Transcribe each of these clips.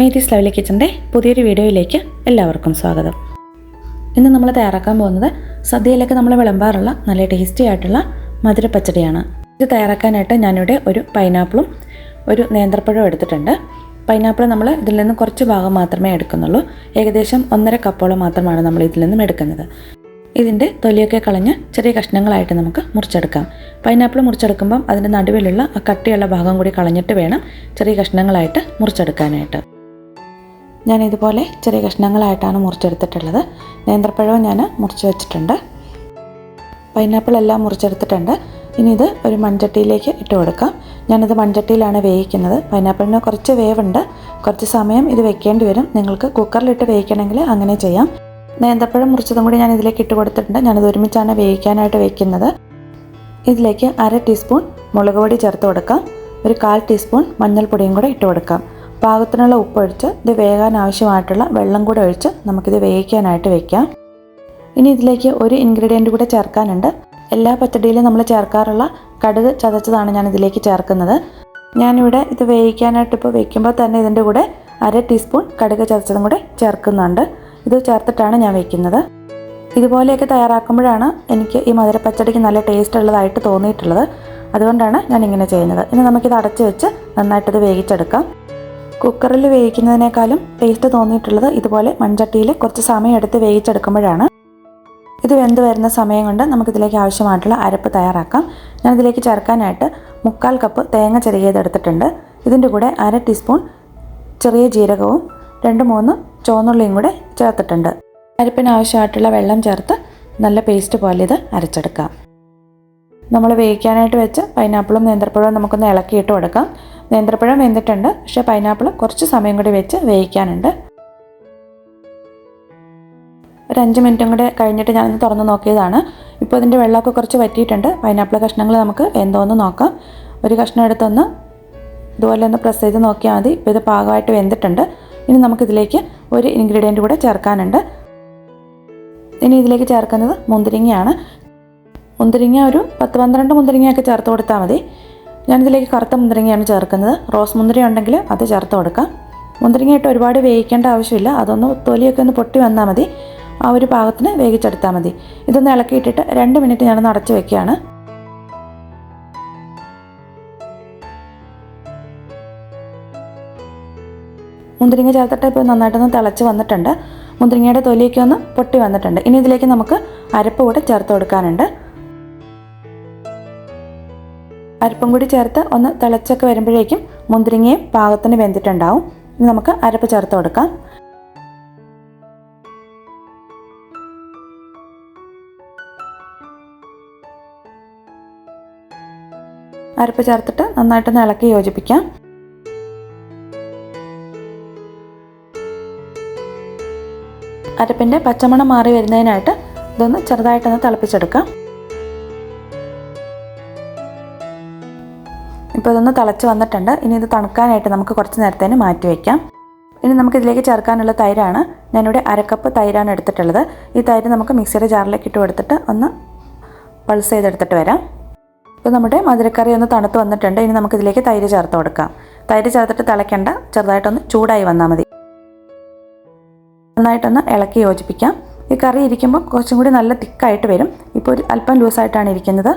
Mary's lovely കിച്ചന്റെ പുതിയൊരു വീഡിയോയിലേക്ക് എല്ലാവർക്കും സ്വാഗതം. ഇന്ന് നമ്മൾ തയ്യാറാക്കാൻ പോകുന്നത് സദ്യയിലേക്ക് നമ്മൾ വിളമ്പാറുള്ള നല്ല ടേസ്റ്റി ആയിട്ടുള്ള മധുര പച്ചടിയാണ് ഇത് തയ്യാറാക്കാനായിട്ട് ഞാനിവിടെ ഒരു പൈനാപ്പിളും ഒരു നേന്ത്രപ്പഴവും എടുത്തിട്ടുണ്ട്. പൈനാപ്പിൾ നമ്മൾ ഇതിൽ നിന്ന് കുറച്ച് ഭാഗം മാത്രമേ എടുക്കുന്നുള്ളൂ. ഏകദേശം ഒന്നര കപ്പോളം മാത്രമാണ് നമ്മൾ ഇതിൽ നിന്നും എടുക്കുന്നത്. ഇതിന്റെ തൊലിയൊക്കെ കളഞ്ഞ് ചെറിയ കഷ്ണങ്ങളായിട്ട് നമുക്ക് മുറിച്ചെടുക്കാം. പൈനാപ്പിൾ മുറിച്ചെടുക്കുമ്പം അതിന്റെ നടുവിലുള്ള ആ കട്ടിയുള്ള ഭാഗം കൂടി കളഞ്ഞിട്ട് വേണം ചെറിയ കഷ്ണങ്ങളായിട്ട് മുറിച്ചെടുക്കാനായിട്ട്. ഞാൻ ഇതുപോലെ ചെറിയ കഷ്ണങ്ങളായിട്ടാണ് മുറിച്ചെടുത്തിട്ടുള്ളത്. നേന്ത്രപ്പഴവും ഞാൻ മുറിച്ച് വെച്ചിട്ടുണ്ട്. പൈനാപ്പിൾ എല്ലാം മുറിച്ചെടുത്തിട്ടുണ്ട്. ഇനി ഇത് ഒരു മൺചട്ടിയിലേക്ക് ഇട്ട് കൊടുക്കാം. ഞാനിത് മൺചട്ടിയിലാണ് വേവിക്കുന്നത്. പൈനാപ്പിളിന് കുറച്ച് വേവുണ്ട്. കുറച്ച് സമയം ഇത് വെക്കേണ്ടി വരും. നിങ്ങൾക്ക് കുക്കറിലിട്ട് വേവിക്കണമെങ്കിൽ അങ്ങനെ ചെയ്യാം. നേന്ത്രപ്പഴം മുറിച്ചതും കൂടി ഞാൻ ഇതിലേക്ക് ഇട്ട് കൊടുത്തിട്ടുണ്ട്. ഞാനിത് ഒരുമിച്ചാണ് വേവിക്കാനായിട്ട് വെക്കുന്നത്. ഇതിലേക്ക് അര ടീസ്പൂൺ മുളക് പൊടി ചേർത്ത് കൊടുക്കാം. ഒരു കാൽ ടീസ്പൂൺ മഞ്ഞൾപ്പൊടിയും കൂടെ ഇട്ട് കൊടുക്കാം. പാകത്തിനുള്ള ഉപ്പൊഴിച്ച് ഇത് വേകാൻ ആവശ്യമായിട്ടുള്ള വെള്ളം കൂടെ ഒഴിച്ച് നമുക്കിത് വേവിക്കാനായിട്ട് വെക്കാം. ഇനി ഇതിലേക്ക് ഒരു ഇൻഗ്രീഡിയന്റ് കൂടെ ചേർക്കാനുണ്ട്. എല്ലാ പച്ചടിയിലും നമ്മൾ ചേർക്കാറുള്ള കടുക് ചതച്ചതാണ് ഞാൻ ഇതിലേക്ക് ചേർക്കുന്നത്. ഞാനിവിടെ ഇത് വേവിക്കാനായിട്ട് ഇപ്പോൾ വെക്കുമ്പോൾ തന്നെ ഇതിന്റെ കൂടെ അര ടീസ്പൂൺ കടുക് ചതച്ചതും കൂടെ ചേർക്കുന്നുണ്ട്. ഇത് ചേർത്തിട്ടാണ് ഞാൻ വെക്കുന്നത്. ഇതുപോലെയൊക്കെ തയ്യാറാക്കുമ്പോഴാണ് എനിക്ക് ഈ മധുരപ്പച്ചടിക്ക് നല്ല ടേസ്റ്റ് ഉള്ളതായിട്ട് തോന്നിയിട്ടുള്ളത്. അതുകൊണ്ടാണ് ഞാൻ ഇങ്ങനെ ചെയ്യുന്നത്. ഇനി നമുക്കിത് അടച്ചു വെച്ച് നന്നായിട്ടത് വേവിച്ചെടുക്കാം. കുക്കറിൽ വേവിക്കുന്നതിനേക്കാളും ടേസ്റ്റ് തോന്നിയിട്ടുള്ളത് ഇതുപോലെ മൺചട്ടിയിൽ കുറച്ച് സമയം എടുത്ത് വേവിച്ചെടുക്കുമ്പോഴാണ്. ഇത് വെന്ത് വരുന്ന സമയം കൊണ്ട് നമുക്കിതിലേക്ക് ആവശ്യമായിട്ടുള്ള അരപ്പ് തയ്യാറാക്കാം. ഞാൻ ഇതിലേക്ക് ചേർക്കാനായിട്ട് മുക്കാൽ കപ്പ് തേങ്ങ ചെറിയതെടുത്തിട്ടുണ്ട് ഇതിന്റെ കൂടെ അര ടീസ്പൂൺ ചെറിയ ജീരകവും രണ്ട് മൂന്ന് ചുവന്നുള്ളിയും കൂടെ ചേർത്തിട്ടുണ്ട്. അരപ്പിന് ആവശ്യമായിട്ടുള്ള വെള്ളം ചേർത്ത് നല്ല പേസ്റ്റ് പോലെ ഇത് അരച്ചെടുക്കാം. നമ്മൾ വേവിക്കാനായിട്ട് വെച്ച് പൈനാപ്പിളും നേന്ത്രപ്പഴവും നമുക്കൊന്ന് ഇളക്കിയിട്ട് കൊടുക്കാം. നേന്ത്രപ്പഴം വെന്തിട്ടുണ്ട്. പക്ഷേ പൈനാപ്പിൾ കുറച്ച് സമയം കൂടി വെച്ച് വേവിക്കാനുണ്ട്. ഒരു അഞ്ച് മിനിറ്റും കൂടെ കഴിഞ്ഞിട്ട് ഞാനൊന്ന് തുറന്ന് നോക്കിയതാണ്. ഇപ്പോൾ ഇതിന്റെ വെള്ളമൊക്കെ കുറച്ച് വറ്റിയിട്ടുണ്ട്. പൈനാപ്പിൾ കഷ്ണങ്ങൾ നമുക്ക് എന്തോന്ന് നോക്കാം. ഒരു കഷ്ണം എടുത്തൊന്ന് ഇതുപോലെ ഒന്ന് പ്രസ് ചെയ്ത് നോക്കിയാൽ മതി. ഇപ്പോൾ ഇത് പാകമായിട്ട് വെന്തിട്ടുണ്ട്. ഇനി നമുക്കിതിലേക്ക് ഒരു ഇൻഗ്രീഡിയന്റ് കൂടെ ചേർക്കാനുണ്ട്. ഇനി ഇതിലേക്ക് ചേർക്കുന്നത് മുന്തിരിങ്ങയാണ്. മുന്തിരിങ്ങ ഒരു പത്ത് പന്ത്രണ്ട് മുന്തിരിങ്ങയൊക്കെ ചേർത്ത് കൊടുത്താൽ മതി. ഞാനിതിലേക്ക് കറുത്ത മുന്തിരിങ്ങയാണ് ചേർക്കുന്നത്. റോസ് മുന്തിരി ഉണ്ടെങ്കിൽ അത് ചേർത്ത് കൊടുക്കാം മുന്തിരിങ്ങ ഇട്ട് ഒരുപാട് വേവിക്കേണ്ട ആവശ്യമില്ല. അതൊന്ന് തൊലിയൊക്കെ ഒന്ന് പൊട്ടി വന്നാൽ മതി. ആ ഒരു പാകത്തിന് വേവിച്ചെടുത്താൽ മതി. ഇതൊന്ന് ഇളക്കിയിട്ടിട്ട് രണ്ട് മിനിറ്റ് ഞാനൊന്ന് അടച്ചു വെക്കുകയാണ്. മുന്തിരിങ്ങ ചേർത്തിട്ട് ഇപ്പോൾ നന്നായിട്ടൊന്ന് തിളച്ച് വന്നിട്ടുണ്ട്. മുന്തിരിങ്ങയുടെ തൊലിയൊക്കെ ഒന്ന് പൊട്ടി വന്നിട്ടുണ്ട്. ഇനി ഇതിലേക്ക് നമുക്ക് അരപ്പ് കൂടെ ചേർത്ത് കൊടുക്കാനുണ്ട്. അരപ്പും കൂടി ചേർത്ത് ഒന്ന് തിളച്ചൊക്കെ വരുമ്പോഴേക്കും മുന്തിരിങ്ങയും പാകത്തിന് വെന്തിട്ടുണ്ടാവും. ഇനി നമുക്ക് അരപ്പ് ചേർത്ത് കൊടുക്കാം. അരപ്പ് ചേർത്തിട്ട് നന്നായിട്ടൊന്ന് ഇളക്കി യോജിപ്പിക്കാം. അരപ്പിന്റെ പച്ചമണം മാറി വരുന്നതിനായിട്ട് ഇതൊന്ന് ചെറുതായിട്ടൊന്ന് തിളപ്പിച്ചെടുക്കാം. ഇപ്പോൾ ഇതൊന്ന് തിളച്ച് വന്നിട്ടുണ്ട്. ഇനി ഇത് തണുക്കാനായിട്ട് നമുക്ക് കുറച്ച് നേരത്തേന് മാറ്റി വയ്ക്കാം ഇനി നമുക്ക് ഇതിലേക്ക് ചേർക്കാനുള്ള തൈരാണ്. ഞാനിവിടെ അരക്കപ്പ് തൈരാണ് എടുത്തിട്ടുള്ളത്. ഈ തൈര് നമുക്ക് മിക്സിയുടെ ജാറിലേക്ക് ഇട്ട് കൊടുത്തിട്ട് ഒന്ന് പൾസ് ചെയ്തെടുത്തിട്ട് വരാം. ഇപ്പോൾ നമ്മുടെ മധുരക്കറി ഒന്ന് തണുത്ത് വന്നിട്ടുണ്ട്. ഇനി നമുക്ക് ഇതിലേക്ക് തൈര് ചേർത്ത് കൊടുക്കാം. തൈര് ചേർത്തിട്ട് തിളയ്ക്കേണ്ട. ചെറുതായിട്ടൊന്ന് ചൂടായി വന്നാൽ മതി. നന്നായിട്ടൊന്ന് ഇളക്കി യോജിപ്പിക്കാം. ഈ കറി ഇരിക്കുമ്പോൾ കുറച്ചും കൂടി നല്ല തിക്കായിട്ട് വരും. ഇപ്പോൾ ഒരു അല്പം ലൂസായിട്ടാണ് ഇരിക്കുന്നത്.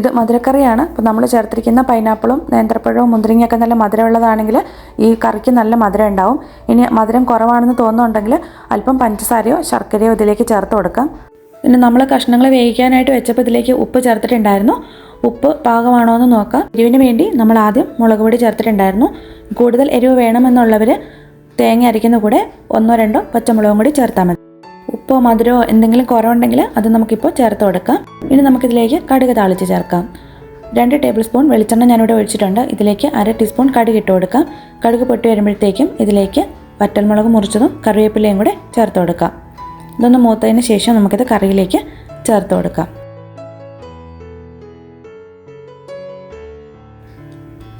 ഇത് മധുരക്കറിയാണ്. അപ്പോൾ നമ്മൾ ചേർത്തിരിക്കുന്ന പൈനാപ്പിളും നേന്ത്രപ്പഴവും മുന്തിരിങ്ങയൊക്കെ നല്ല മധുരമുള്ളതാണെങ്കിൽ ഈ കറിക്ക് നല്ല മധുരം ഉണ്ടാവും. ഇനി മധുരം കുറവാണെന്ന് തോന്നുന്നുണ്ടെങ്കിൽ അല്പം പഞ്ചസാരയോ ശർക്കരയോ ഇതിലേക്ക് ചേർത്ത് കൊടുക്കാം. പിന്നെ നമ്മൾ കഷ്ണങ്ങൾ വേവിക്കാനായിട്ട് വെച്ചപ്പോൾ ഇതിലേക്ക് ഉപ്പ് ചേർത്തിട്ടുണ്ടായിരുന്നു. ഉപ്പ് പാകമാണോ എന്ന് നോക്കാം. എരിവിന് വേണ്ടി നമ്മൾ ആദ്യം മുളക് പൊടി ചേർത്തിട്ടുണ്ടായിരുന്നു. കൂടുതൽ എരിവ് വേണമെന്നുള്ളവർ തേങ്ങ അരയ്ക്കുന്ന കൂടെ ഒന്നോ രണ്ടോ പച്ചമുളകും കൂടി ചേർത്താൽ മതി. ഉപ്പോ മധുരമോ എന്തെങ്കിലും കുറവുണ്ടെങ്കിൽ അത് നമുക്കിപ്പോൾ ചേർത്ത് കൊടുക്കാം. ഇനി നമുക്കിതിലേക്ക് കടുക് താളിച്ച് ചേർക്കാം. രണ്ട് ടേബിൾ സ്പൂൺ വെളിച്ചെണ്ണ ഞാനിവിടെ ഒഴിച്ചിട്ടുണ്ട്. ഇതിലേക്ക് അര ടീസ്പൂൺ കടുക് ഇട്ട് കൊടുക്കാം. കടുക് പൊട്ടി വരുമ്പോഴത്തേക്കും ഇതിലേക്ക് വറ്റൽമുളക് മുറിച്ചതും കറിവേപ്പിലയും കൂടെ ചേർത്ത് കൊടുക്കാം. ഇതൊന്ന് മൂത്തതിന് ശേഷം നമുക്കിത് കറിയിലേക്ക് ചേർത്ത് കൊടുക്കാം.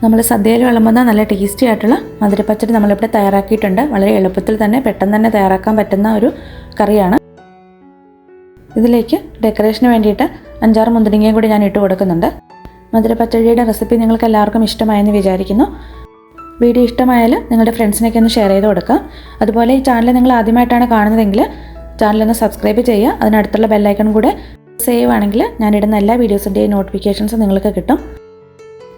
നമ്മൾ സദ്യയിൽ വിളമ്പുന്ന നല്ല ടേസ്റ്റി ആയിട്ടുള്ള മധുരപ്പച്ചടി നമ്മളിവിടെ തയ്യാറാക്കിയിട്ടുണ്ട്. വളരെ എളുപ്പത്തിൽ തന്നെ പെട്ടെന്ന് തന്നെ തയ്യാറാക്കാൻ പറ്റുന്ന ഒരു കറിയാണ്. ഇതിലേക്ക് ഡെക്കറേഷന് വേണ്ടിയിട്ട് അഞ്ചാറ് മുന്തിരിങ്ങയും കൂടി ഞാൻ ഇട്ട് കൊടുക്കുന്നുണ്ട്. മധുരപ്പച്ചടിയുടെ റെസിപ്പി നിങ്ങൾക്ക് എല്ലാവർക്കും ഇഷ്ടമായെന്ന് വിചാരിക്കുന്നു. വീഡിയോ ഇഷ്ടമായാൽ നിങ്ങളുടെ ഫ്രണ്ട്സിനൊക്കെ ഒന്ന് ഷെയർ ചെയ്ത് കൊടുക്കുക. അതുപോലെ ഈ ചാനൽ നിങ്ങൾ ആദ്യമായിട്ടാണ് കാണുന്നതെങ്കിൽ ചാനലൊന്ന് സബ്സ്ക്രൈബ് ചെയ്യുക. അതിനടുത്തുള്ള ബെല്ലൈക്കൺ കൂടെ സേവ് ആണെങ്കിൽ ഞാനിടുന്ന എല്ലാ വീഡിയോസിന്റെയും നോട്ടിഫിക്കേഷൻസ് നിങ്ങൾക്ക് കിട്ടും.